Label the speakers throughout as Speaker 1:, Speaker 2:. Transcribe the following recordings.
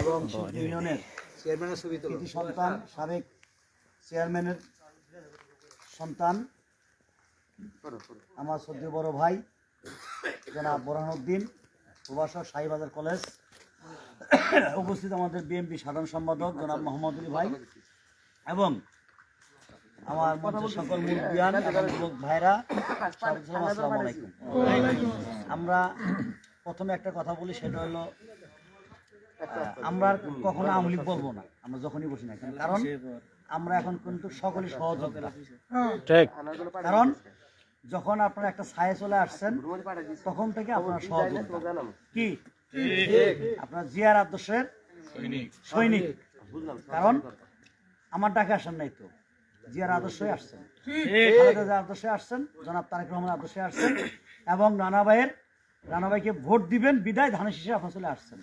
Speaker 1: এবং ইউনিয়নের
Speaker 2: চেয়ারম্যানের ছবি তোলো।
Speaker 1: কৃতি সন্তান সাবেক চেয়ারম্যানের সন্তান আমার সদ্য বড় ভাই জনাব বোরহানুদ্দিন প্রভাষক শাহীবাজার কলেজ। উপস্থিত আমাদের বিএনপি সাধারণ সম্পাদক জনাব মোহাম্মদ আলী ভাই। এবং আমার সকল মুরব্বিয়ান এবং ভাইরা আসসালামু আলাইকুম। আমরা প্রথমে একটা কথা বলি সেটা হলো আমরা আর কখনো আমলি বলব না। আমরা যখনই বসি না কারণ আমরা এখন কিন্তু সকলেই সহযোগিতা
Speaker 3: ঠিক।
Speaker 1: কারণ যখন আপনারা একটা ছায়ে চলে আসছেন তখন থেকে আপনারা সহযোগিতা কি? আপনার জিয়ার আদর্শের সৈনিক। কারণ আমার ডাকে আসেন নাই তো। জিয়ার আদর্শই আসছেন। আদর্শে আসছেন জনাব তারেক রহমান আদর্শে আসছেন এবং নানা ভাইয়ের রানা ভাইকে ভোট দিবেন বিদায় ধানের শীষে আপনার চলে আসছেন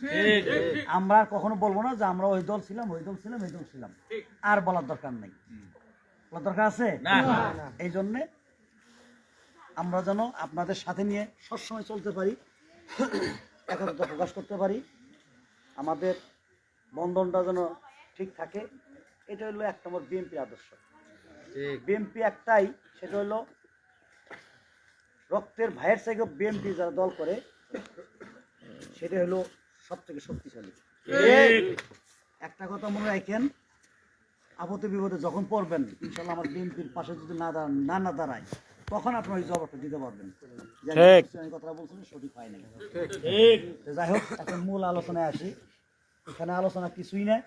Speaker 1: আমরা কখনো বলব না যে আমরা ওই দল ছিলাম ওই দল ছিলাম এই দল ছিলাম। আর বলার দরকার নেই। বলার দরকার আছে? এই জন্যে আমরা যেন আপনাদের সাথে নিয়ে সবসময় চলতে পারি একত্রতা প্রকাশ করতে পারি আমাদের বন্ধনটা যেন ঠিক থাকে এটা হলো এক নম্বর বিএনপি আদর্শ। বিএনপি একটাই সেটা হলো রক্তের ভাইয়ের থেকে বিএনপি যারা দল করে সেটা হলো সব থেকে শক্তিশালী একটা কথা মনে রাখেন আপদে বিপদে যখন পড়বেন ইনশাল্লাহ আমার বিএনপির পাশে যদি না দাঁড়ান না না দাঁড়ায় তখন আপনার ওই জবাবটা দিতে পারবেন। কথা বলছিলাম সঠিক হয় নাই। তো যাই হোক এখন মূল আলোচনায় আসি। এখানে আলোচনা কিছুই না।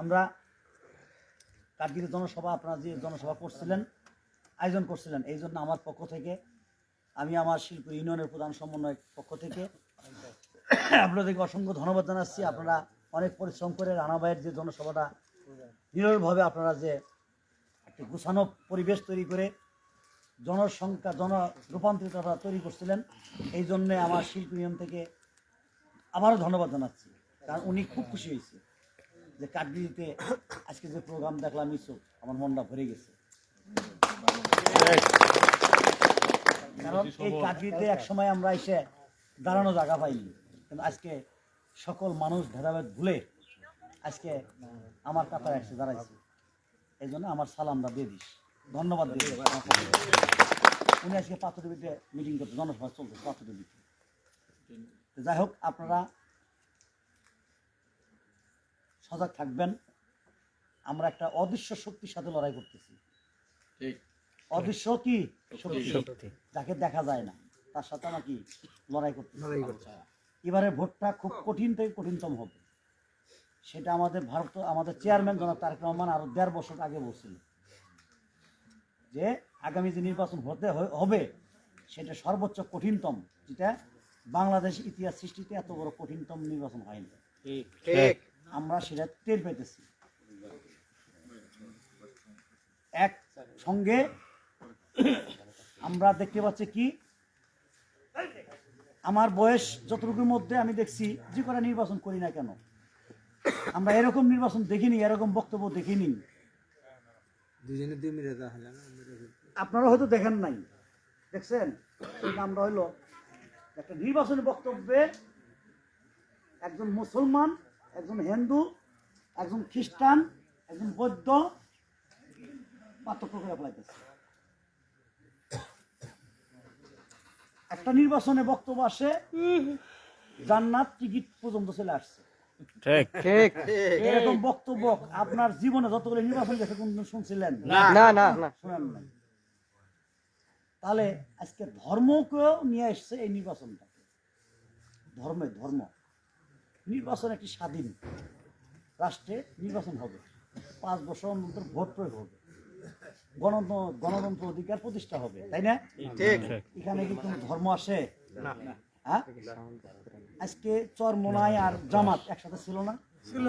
Speaker 1: আমরা কার্গিল জনসভা আপনারা যে জনসভা করছিলেন আয়োজন করছিলেন এই জন্য আমার পক্ষ থেকে আমি আমার শিল্প ইউনিয়নের প্রধান সমন্বয়ের পক্ষ থেকে আপনাদেরকে অসংখ্য ধন্যবাদ জানাচ্ছি। আপনারা অনেক পরিশ্রম করে রানা ভাইয়ের যে জনসভাটা নিরলভাবে আপনারা যে একটি গুছানো পরিবেশ তৈরি করে জনসংখ্যা, জন রূপান্তরিত আপনারা তৈরি করছিলেন, এই জন্যে আমার শিল্প ইউনিয়ন থেকে আবারও ধন্যবাদ জানাচ্ছি। কারণ উনি খুব খুশি হয়েছে যে কাঠগিরিতে আজকে যে প্রোগ্রাম দেখলাম ইসো আমার মনটা ভরে গেছে। কারণ এই কাঠগিরিতে এক সময় আমরা এসে দাঁড়ানো জায়গা পাইনি। কিন্তু আজকে সকল মানুষ ভেদাভেদ ভুলে আজকে আমার কাতারে এসে দাঁড়াইছে। এই জন্য আমার সালামটা দিয়ে দিস। ধন্যবাদ দিয়ে। উনি আজকে পাথরডিবিতে মিটিং করতে জনসভা চলছে পাথরডিবিতে যাই হোক আপনারা সজাগ থাকবেন। আমরা একটা অদৃশ্য শক্তির সাথে লড়াই করতেছি। অদৃশ্য কি? শক্তি যাকে দেখা যায় না তার সাথে আমরা কি লড়াই করতে এবারে ভোটটা খুব কঠিন থেকে কঠিনতম হবে। সেটা আমাদের ভারত আমাদের চেয়ারম্যান জনাব তারেক রহমান আরও দেড় বছর আগে বলছিল যে আগামী যে নির্বাচন হতে হবে সেটা সর্বোচ্চ কঠিনতম। যেটা বাংলাদেশ ইতিহাস সৃষ্টিতে এত বড় কঠিনতম নির্বাচন হয়নি। আমরা সেটা টের পেতেছি। এক সঙ্গে আমরা দেখতে পাচ্ছি কি? আমার বয়স যতটুকুর মধ্যে আমি দেখছি যে করে নির্বাচন করি না কেন? আমরা এরকম নির্বাচন দেখিনি এরকম বক্তব্য দেখিনি। আপনারা হয়তো দেখেন নাই। দেখছেন? আমরা হইল একটা নির্বাচনী বক্তব্যে একজন মুসলমান একজন হিন্দু একজন খ্রিস্টান একজন বৌদ্ধ পার্থক্য করে ফেলাইতেছে। একটা নির্বাচনে বক্তব্য আসে জান্নাত টিকিট পর্যন্ত চলে আসছে।
Speaker 3: ঠিক।
Speaker 2: ঠিক।
Speaker 1: এরকম বক্তব্য আপনার জীবনে যতগুলো নির্বাচন গেছে কোনদিন শুনছিলেন?
Speaker 2: না না না
Speaker 1: শোনেন নাই। তাহলে আজকে ধর্মকেও নিয়ে এসছে এই নির্বাচনটাকে ধর্মে ধর্ম। নির্বাচন একটি স্বাধীন। রাষ্ট্রে নির্বাচন হবে। পাঁচ বছর অন্তর ভোট প্রয়োগ হবে। গণতন্ত্র গণতন্ত্র অধিকার প্রতিষ্ঠা হবে তাই না? এখানে কি কোনো ধর্ম আসে? হ্যাঁ? আজকে চরমোনাই আর জামাত একসাথে ছিল না? ছিল।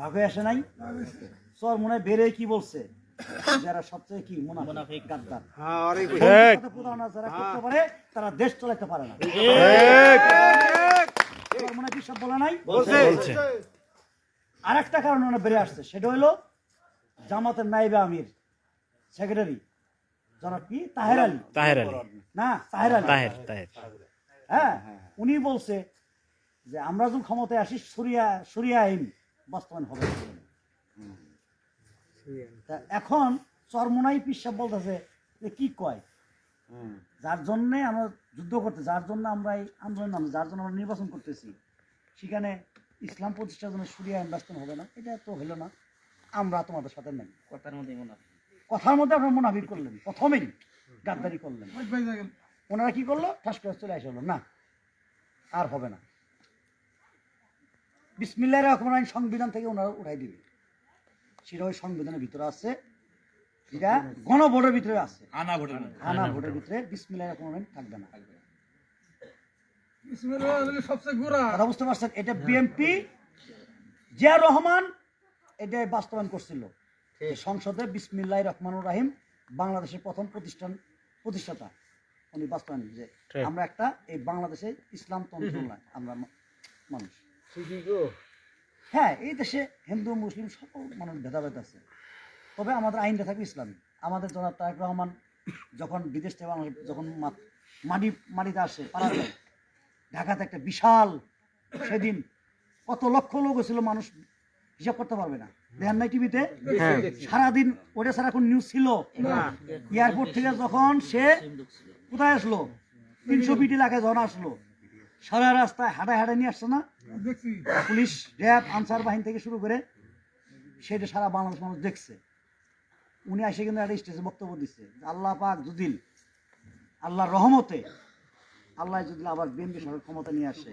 Speaker 1: ভাগ হয়ে আসে নাই? চর চরমোনায় বেড়ে কি বলছে? যারা সবচেয়ে কি মুনাফিক? গাদ্দার।
Speaker 2: হ্যাঁ
Speaker 1: প্রতারণা যারা করতে পারে তারা দেশ চালাতে পারে না। চরমোনায় কি সব বলে নাই? আর একটা কারণ বেড়ে আসছে সেটা হলো জামাতের নাইবে আমির। সেক্রেটারি জনাব কি? তাহের আলী।
Speaker 3: তাহের আলী।
Speaker 1: না তাহের আলী।
Speaker 3: তাহের তাহের।
Speaker 1: হ্যাঁ উনি বলছে যে আমরা যখন ক্ষমতায় আসি সরিয়া সরিয়া আইন বাস্তবায়ন হবে। তা এখন চরমোনাই পিসাব বলতেছে যে কি কয়? যার জন্যে আমরা যুদ্ধ করতে যার জন্য আমরা এই আন্দোলন যার জন্য আমরা নির্বাচন করতেছি সেখানে ইসলাম প্রতিষ্ঠার জন্য সরিয়া আইন বাস্তবায়ন হবে না এটা তো হলো না। আমরা তোমাদের সাথে নাই।
Speaker 3: কথার মধ্যে মনে হয়
Speaker 1: কথার মধ্যে আপনার মুনাফিক করলেন প্রথমেই গাদ্দারি করলেন। ওনারা কি করল? ঠাস করে চলে আসলো। না আর হবে না। বিসমিল্লাহ রহমান আইন সংবিধান থেকে ওনারা উঠাই দিবে সেটা ওই সংবিধানের ভিতরে আছে। এটা গণভোটের ভিতরে আছে।
Speaker 3: আনা ভোটের
Speaker 1: আনা ভোটের ভিতরে বিসমিল্লাহ রহমান আইন থাকবে না।
Speaker 4: সবচেয়ে ঘোরা
Speaker 1: কথা বুঝতে পারছেন? এটা বিএনপি জিয়া রহমান এটা বাস্তবায়ন করছিল। সংসদে বিসমিল্লাহ রহমানুর রাহিম বাংলাদেশের প্রথম প্রতিষ্ঠান প্রতিষ্ঠাতা। উনি বাস্তবায়ন যে আমরা একটা এই বাংলাদেশে ইসলাম তন্ত্র আমরা মানুষ। হ্যাঁ এই দেশে হিন্দু মুসলিম সকল মানুষ ভেদাভেদ আছে। তবে আমাদের আইনটা থাকবে ইসলামী। আমাদের জনাব তারেক রহমান যখন বিদেশ থেকে বাংলাদেশ যখন মাটি মাটিতে আসে ঢাকাতে একটা বিশাল সেদিন কত লক্ষ লোক ছিল মানুষ হিসাব করতে পারবে না। দেখেন নাই টিভিতে? সারাদিন ওটা ছাড়া এখন নিউজ ছিল? এয়ারপোর্ট থেকে যখন সে কোথায় আসলো? তিনশো বিটি এলাকায় যখন আসলো। সারা রাস্তায় হাঁটায় হাঁটায় নিয়ে আসছে না? পুলিশ র্যাব আনসার বাহিনী থেকে শুরু করে সেটা সারা বাংলাদেশ মানুষ দেখছে। উনি এসে কিন্তু একটা স্টেজে বক্তব্য দিচ্ছে যে আল্লাহ পাক যদি আল্লাহর রহমতে আল্লাহ যদি আবার বিএনপি সরকার ক্ষমতা নিয়ে আসে।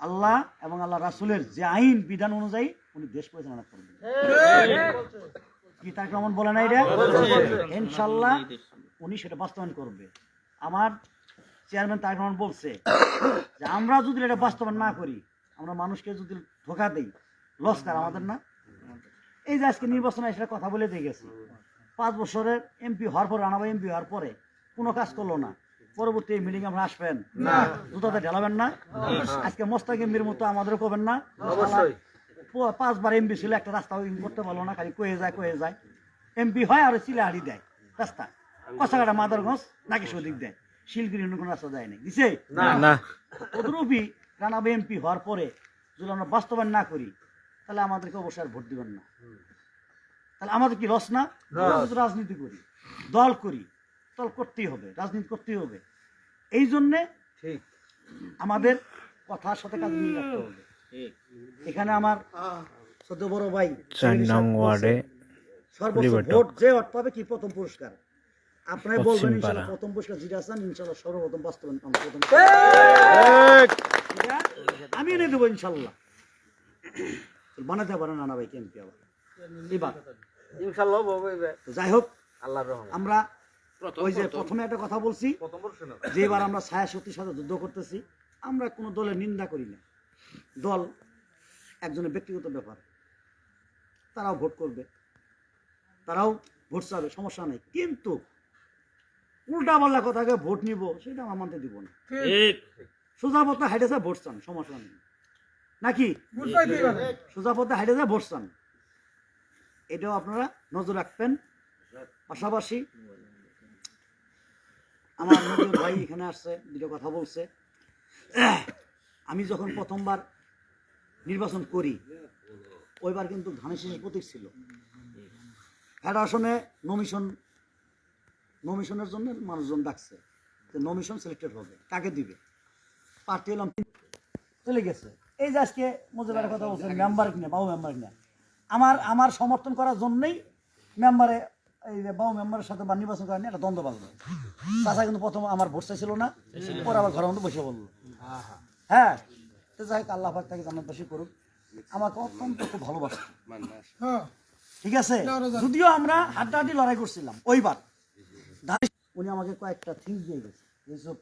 Speaker 1: আল্লাহ এবং আল্লাহ রাসুলের যে আইন, বিধান অনুযায়ী উনি দেশ পরিচালনা করবেন কি তার কেমন বলে না এটা? ইনশাল্লাহ উনি সেটা বাস্তবায়ন করবে। আমার চেয়ারম্যান তার রহমান বলছে যে আমরা যদি এটা বাস্তবায়ন না করি, আমরা মানুষকে যদি ধোকা দেই লস কার আমাদের না? এই যে আজকে নির্বাচনে এসে কথা বলে দিয়ে গেছে। পাঁচ বছরের এমপি হওয়ার পরে, রানাবাই এমপি হওয়ার পরে কোনো কাজ করল না। পরবর্তী মিটিং আমরা আসবেন? না। জুতাতে ঢালাবেন না। আজকে মোস্তাক এমপির মতো আমাদেরও করবেন না।
Speaker 2: অবশ্যই।
Speaker 1: পাঁচবার এমপি ছিল একটা রাস্তা করতে পারল না খালি কয়ে যায় কয়ে যায়। এমপি হয় আর চিলাহাড়ি দেয় রাস্তা। কষাঘাটা মাদারগঞ্জ নাকি সদিক দেয়। শিলগিরি অন্য কোনো রাস্তা দেয় নাই। দিছে?
Speaker 2: না।
Speaker 1: ওদেরও রানাবে এমপি হওয়ার পরে যদি আমরা বাস্তবায়ন না করি তাহলে আমাদেরকে অবশ্যই আর ভোট দিবেন না। তাহলে আমাদের কি রস না? রাজনীতি করি দল করি দল করতেই হবে রাজনীতি করতেই হবে। এই জন্যে
Speaker 2: ঠিক।
Speaker 1: আমাদের কথার সাথে কাজ মিল রাখতে হবে। এখানে আমার সদ্য বড় ভাই
Speaker 5: চার নং ওয়ার্ডে
Speaker 1: সর্বোচ্চ ভোট যে অর্থ পাবে কি প্রথম পুরস্কার? আপনারা বলবেন প্রথম পুরস্কার ইনশাল্লাহ সর্বপ্রথম বাস্তবায়ন প্রথম আমি এনে দেবো ইনশাল্লাহ বানাতে পারেন নানা ভাই কেমপি আবার। এবার।
Speaker 2: ইনশাআল্লাহ
Speaker 1: যাই হোক
Speaker 2: আল্লাহর রহমত।
Speaker 1: আমরা ওই যে প্রথমে। একটা কথা বলছি যে এবার আমরা ছায়া শক্তির সাথে যুদ্ধ করতেছি আমরা কোনো দলের নিন্দা করি না। দল একজনের ব্যক্তিগত ব্যাপার। তারাও ভোট করবে। তারাও ভোট চাবে সমস্যা নেই। কিন্তু উল্টা পাল্লা কথাকে ভোট নিব সেটা আমার মানতে দিব না। সোজা পথে হাইটে যায় ভোট চান সমস্যা নেই। নাকি? সোজা পথে হাইটে যায় ভোট চান। এটাও আপনারা নজর রাখবেন। পাশাপাশি আমার ভাই এখানে আসছে, দুটো কথা বলছে। আমি যখন প্রথমবার নির্বাচন করি, ওইবার কিন্তু ধানের শীষের প্রতীক ছিল। হেড আসনে নমিশন নমিশনের জন্য মানুষজন ডাকছে। যে নমিশন সিলেক্টেড হবে। কাকে দিবে? পার্টি এলাম চলে গেছে। এই যে আজকে মজুরের কথা বলছেন মেম্বার কিনা, বাবু মেম্বার কিনা। আমার আমার সমর্থন করার জন্যই মেম্বারে এই বাবু মেম্বারের সাথে বা নির্বাচন করেনি একটা দ্বন্দ্ব চাষা কিন্তু প্রথম আমার ভোট চাইছিল না ওরা আবার ঘরের মধ্যে বসে বলল। হ্যাঁ তো যাই হোক আল্লাহ পাক তাকে জান্নাতবাসী করুক। আমাকে অত্যন্ত খুব
Speaker 4: হ্যাঁ।
Speaker 1: ঠিক আছে? যদিও আমরা হাড্ডাহাড্ডি লড়াই করছিলাম ওইবার। উনি আমাকে কয়েকটা থিংস দিয়ে গেছে। এইসব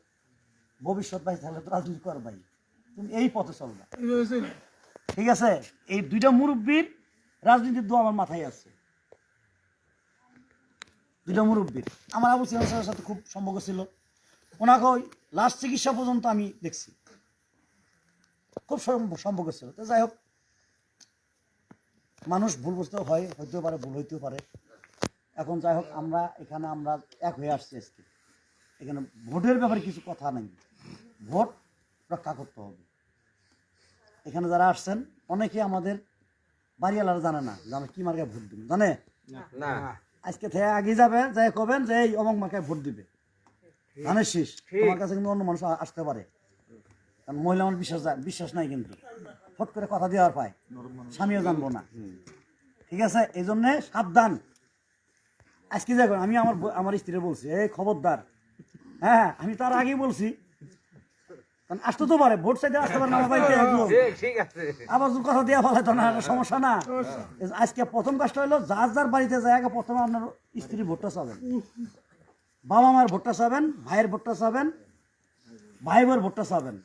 Speaker 1: ভবিষ্যৎ ভাই তাহলে রাজনীতি কর ভাই। তুমি এই পথে চলবা। ঠিক আছে? এই দুইটা মুরব্বীর রাজনীতির দোয়া আমার মাথায় আছে। দুইটা মুরব্বীর। আমার আবু সিয়াম স্যারের সাথে খুব সম্পর্ক ছিল। ওনাকে ওই লাস্ট চিকিৎসা পর্যন্ত আমি দেখছি। খুব সম্পর্ক ছিল। তো যাই হোক, মানুষ ভুল বুঝতেও হয়, হইতেও পারে, ভুল হইতেও পারে। এখন যাই হোক, আমরা এখানে আমরা এক হয়ে আসছি আজকে। এখানে ভোটের ব্যাপারে কিছু কথা নেই। ভোট রক্ষা করতে হবে। এখানে যারা আসছেন অনেকে আমাদের বাড়িওয়ালারা জানে না যে আমরা কি মার্কায় ভোট দিব। জানে?
Speaker 2: না।
Speaker 1: আজকে থেকে আগে যাবে যাই কবেন যে এই অমক মার্কায় ভোট দিবে। ধানের শীষ। তোমার কাছে কিন্তু অন্য মানুষ আসতে পারে। কারণ মহিলা আমার বিশ্বাস যায়- বিশ্বাস নাই কিন্তু। ফট করে কথা দেওয়ার পায়। স্বামীও জানব না। ঠিক আছে? এই জন্যে সাবধান। আজকে দেখুন আমি আমার আমার স্ত্রী বলছি এই খবরদার। হ্যাঁ আমি তার আগেই বলছি আসতে তো পারে ভোট চাইতে আসতে পারে না বাড়িতে একদম
Speaker 2: ঠিক ঠিক আছে।
Speaker 1: আবার যদি কথা দেওয়া ফেলে তো না সমস্যা না। আজকে প্রথম কাজটা হলো যার যার বাড়িতে যায় আগে প্রথমে আপনার স্ত্রী ভোটটা চাবেন। বাবা মার ভোটটা চাবেন ভাইয়ের ভোটটা চাবেন ভাই বোর ভোটটা চাবেন।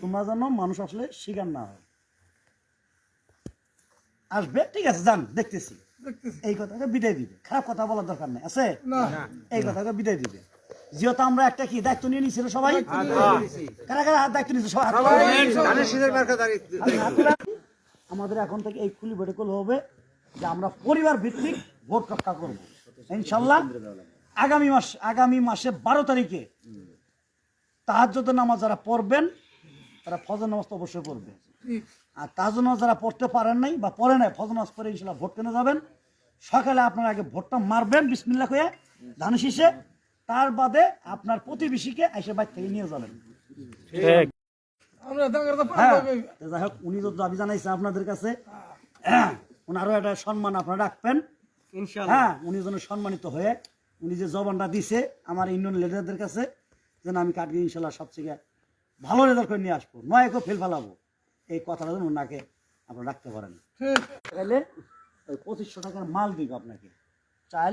Speaker 1: তোমরা যেন মানুষ আসলে শিকার না হয়। আসবে ঠিক আছে যান দেখতেছি। এই কথাকে বিদায় দিবে। খারাপ কথা বলার দরকার নেই আছে?
Speaker 4: না।
Speaker 1: এই কথাকে বিদায় দিবে। যেহেতু আমরা একটা কি দায়িত্ব নিয়ে নিয়েছিল সবাই? কারা কারা দায়িত্ব নিয়েছে সবাই আমাদের এখন থেকে এই খুলি বেটকল হবে যে আমরা পরিবার ভিত্তিক ভোট রক্ষা করব। ইনশাল্লাহ আগামী মাস আগামী মাসে বারো তারিখে তাহাজ্জুদের নামাজ যারা পড়বেন তারা ফজর নামাজ তো অবশ্যই পড়বে। আর তাহাজ্জুদ নামাজ যারা পড়তে পারেন নাই বা পড়ে নাই ফজর নামাজ পড়ে ইনশাল্লাহ ভোট কেনে যাবেন? সকালে আপনারা আগে ভোটটা মারবেন বিসমিল্লা হয়ে ধান শীষে তার বাদে আপনার প্রতিবেশীকে এসে বাইর থেকে নিয়ে যাবেন। হ্যাঁ। তো যাই হোক উনি তো দাবি জানাইছে আপনাদের কাছে। ওনারও একটা সম্মান আপনারা রাখবেন। হ্যাঁ উনি যেন সম্মানিত হয়ে উনি যে জবানটা দিছে আমার ইউনিয়ন লিডারদের কাছে যেন আমি কাটবি ইনশাল্লাহ সবথেকে ভালো রেজাল্ট করে নিয়ে আসব। নয় একও ফেল ফেলাবো। এই কথাটা যেন ওনাকে আপনারা রাখতে পারেন।
Speaker 4: ঠিক।
Speaker 1: তাহলে ওই পঁচিশশো টাকার মাল দিব আপনাকে। চাল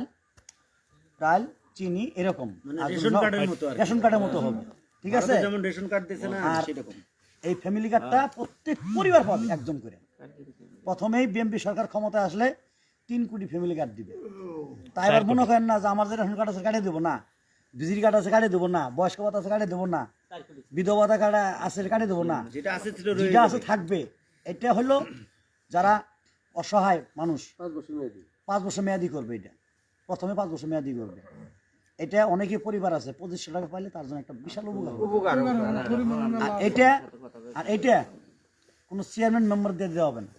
Speaker 1: ডাল চিনি এরকম।
Speaker 3: রেশন কার্ডের মতো আর কি।
Speaker 1: রেশন কার্ডের মতো হবে। ঠিক আছে?
Speaker 3: যেমন রেশন কার্ড দিছে না
Speaker 1: আর
Speaker 3: সেরকম।
Speaker 1: এই ফ্যামিলি কার্ডটা প্রত্যেক পরিবার পাবে একজন করে। প্রথমেই বিএমপি সরকার ক্ষমতা আসলে তিন কোটি ফ্যামিলি কার্ড দিবে। তাই এবার মনে করেন না যে আমার যে রেশন কার্ড আছে কাটে দেবো না বিজির কার্ড আছে কাটে দেবো না বয়স্ক ভাতা আছে কাটে দেবো না বিধবা ভাতা কার্ড আছে কাটে দেবো না
Speaker 3: যেটা আছে
Speaker 1: যেটা আছে থাকবে। এটা হলো যারা অসহায় মানুষ।
Speaker 2: পাঁচ বছর মেয়াদি।
Speaker 1: পাঁচ বছর মেয়াদি করবে এটা। প্রথমে পাঁচ বছর মেয়াদি করবে। এটা অনেকে পরিবার আছে পঁচিশশো টাকা পাইলে তার জন্য একটা বিশাল উপকার আর এটা আর এটা কোনো চেয়ারম্যান মেম্বার দিয়ে দেওয়া হবে না।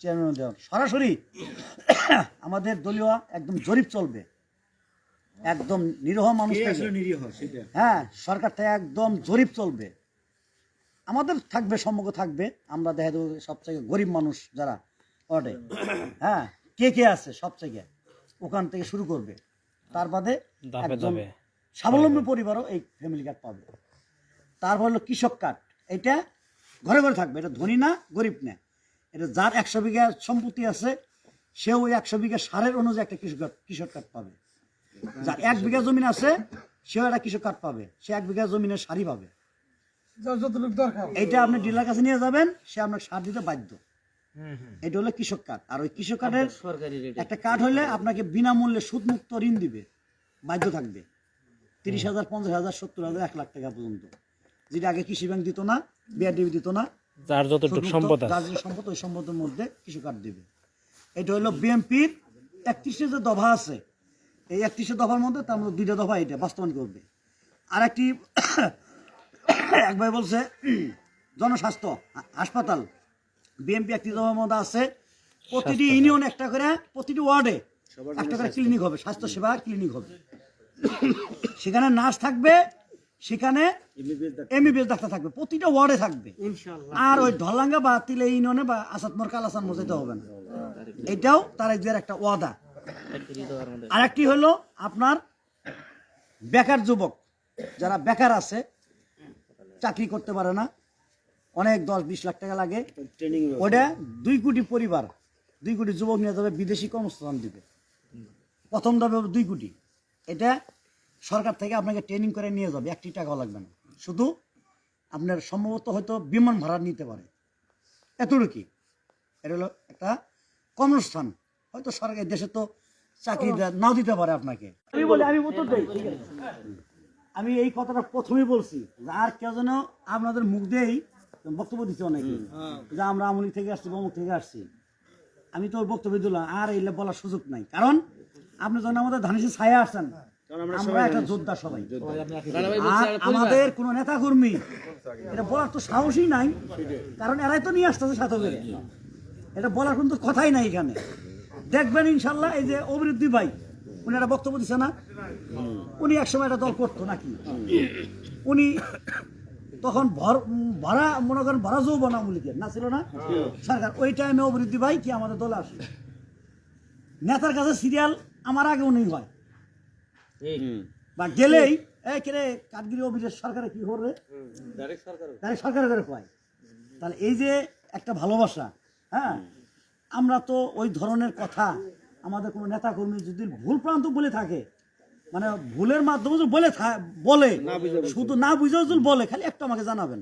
Speaker 1: চেয়ারম্যান দেওয়া হবে সরাসরি আমাদের দলীয় একদম জরিপ চলবে। একদম নিরহ মানুষ হ্যাঁ সরকার থেকে একদম জরিপ চলবে। আমাদের থাকবে সম্মুখ থাকবে। আমরা দেখা দেবো সবথেকে গরিব মানুষ যারা ওটে হ্যাঁ কে কে আছে সবথেকে ওখান থেকে শুরু করবে। তার বাদে একজন স্বাবলম্বী পরিবারও এই ফ্যামিলি কার্ড পাবে। তারপর হলো কৃষক কার্ড এটা ঘরে ঘরে থাকবে। এটা ধনী না গরিব না। এটা যার একশো বিঘা সম্পত্তি আছে সেও ওই একশো বিঘা সারের অনুযায়ী একটা কৃষক কৃষক কার্ড পাবে। যার এক বিঘা জমিন আছে সেও একটা কৃষক কার্ড পাবে। সে এক বিঘা জমিনের সারি পাবে। এইটা আপনি ডিলার কাছে নিয়ে যাবেন সে আপনাকে সার দিতে বাধ্য। এটা হলো কৃষক কার্ড। আর ওই কৃষক কার্ডের
Speaker 3: সরকারি
Speaker 1: একটা কার্ড হলে আপনাকে বিনামূল্যে সুদমুক্ত ঋণ দিবে। বাধ্য থাকবে। তিরিশ হাজার পঞ্চাশ হাজার সত্তর হাজার এক লাখ টাকা পর্যন্ত। যেটা আগে কৃষি ব্যাংক দিত না বিআরডিবি দিত না
Speaker 5: যার যতটুকু সম্পদ
Speaker 1: যার যে সম্পদ ওই সম্পদের মধ্যে কৃষি কার্ড দিবে। এটা হলো বিএমপির একত্রিশে যে দফা আছে এই একত্রিশে দফার মধ্যে তার মধ্যে দুইটা দফা এটা বাস্তবায়ন করবে। আর একটি এক ভাই বলছে জনস্বাস্থ্য হাসপাতাল বিএমপি একটি দফার মধ্যে আছে। প্রতিটি ইউনিয়ন একটা করে প্রতিটি ওয়ার্ডে একটা করে ক্লিনিক হবে স্বাস্থ্য সেবা ক্লিনিক হবে। সেখানে নার্স থাকবে সেখানে এমবিবিএস ডাক্তার থাকবে। প্রতিটা ওয়ার্ডে থাকবে। আর ওই ঢলাঙ্গা বা তিলে ইউনিয়নে বা আসাদমর কালাসান মজাইতে হবে না। এটাও তার একদের একটা ওয়াদা। আরেকটি হলো আপনার বেকার যুবক যারা বেকার আছে চাকরি করতে পারে না অনেক দশ বিশ লাখ টাকা লাগে।
Speaker 3: ট্রেনিং
Speaker 1: ওটা দুই কোটি পরিবার দুই কোটি যুবক নিয়ে যাবে বিদেশি কর্মস্থান দিবে। প্রথম দাবে দুই কোটি। এটা সরকার থেকে আপনাকে ট্রেনিং করে নিয়ে যাবে একটি টাকাও লাগবে না। শুধু আপনার সম্ভবত হয়তো বিমান ভাড়া নিতে পারে। এতটুকু এটা হলো একটা কর্মস্থান হয়তো সরকার দেশে তো চাকরি নাও দিতে পারে আপনাকে। আমি বলি আমি উত্তর দেই। আমি এই কথাটা প্রথমেই বলছি আর কেউ যেন আপনাদের মুখ দিয়েই বক্তব্য দিচ্ছে অনেকে। যে আমরা আমলি থেকে আসছি অমুক থেকে আসছি। আমি তো ওই বক্তব্য দিলাম আর এলে বলার সুযোগ নাই। কারণ আপনি যখন আমাদের ধানিসে ছায়া আসছেন আমরা একটা যোদ্ধা সবাই। আর আমাদের কোনো নেতা কর্মী এটা বলার তো সাহসই নাই। কারণ এরাই তো নিয়ে আসতেছে সাথে করে এটা বলার কিন্তু কথাই নাই এখানে। দেখবেন ইনশাল্লাহ এই যে অভিবৃদ্ধি ভাই উনি একটা বক্তব্য দিচ্ছে না? উনি একসময় একটা দল করতো নাকি? উনি তখন ভর ভরা মনে করেন ভরা যৌবন আমলিকের না ছিল না? সরকার ওই টাইমে অভিবৃদ্ধি ভাই কি আমাদের দলে আসে। নেতার কাছে সিরিয়াল আমার আগে উনি হয় বা গেলেই এই কেরে কাঠগিরি অভিযোগ সরকারে কি করবে? ডাইরেক্ট সরকারের করে কয়। তাহলে এই যে একটা ভালোবাসা হ্যাঁ? আমরা তো ওই ধরনের কথা আমাদের কোনো নেতা কর্মী যদি ভুল প্রান্ত বলে থাকে মানে ভুলের মাধ্যমে বলে বলে শুধু না বুঝেও যদি বলে খালি একটা আমাকে জানাবেন।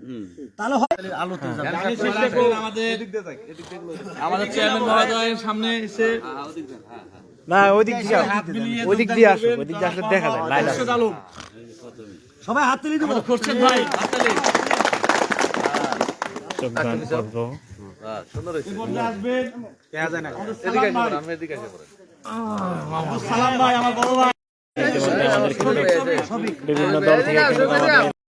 Speaker 1: তাহলে হয়
Speaker 5: আমাদের চেয়ারম্যান মহোদয়ের সামনে এসে
Speaker 6: না ওইদিক দিয়ে ওইদিক দিয়ে আসো ওইদিক দিয়ে আসলে দেখা যায়
Speaker 1: সবাই হাত তুলে দেবো।
Speaker 5: খোরশেদ ভাই
Speaker 6: পর্ব
Speaker 5: সালাম ভাই আমার বড় ভাই।
Speaker 6: বিভিন্ন দল থেকে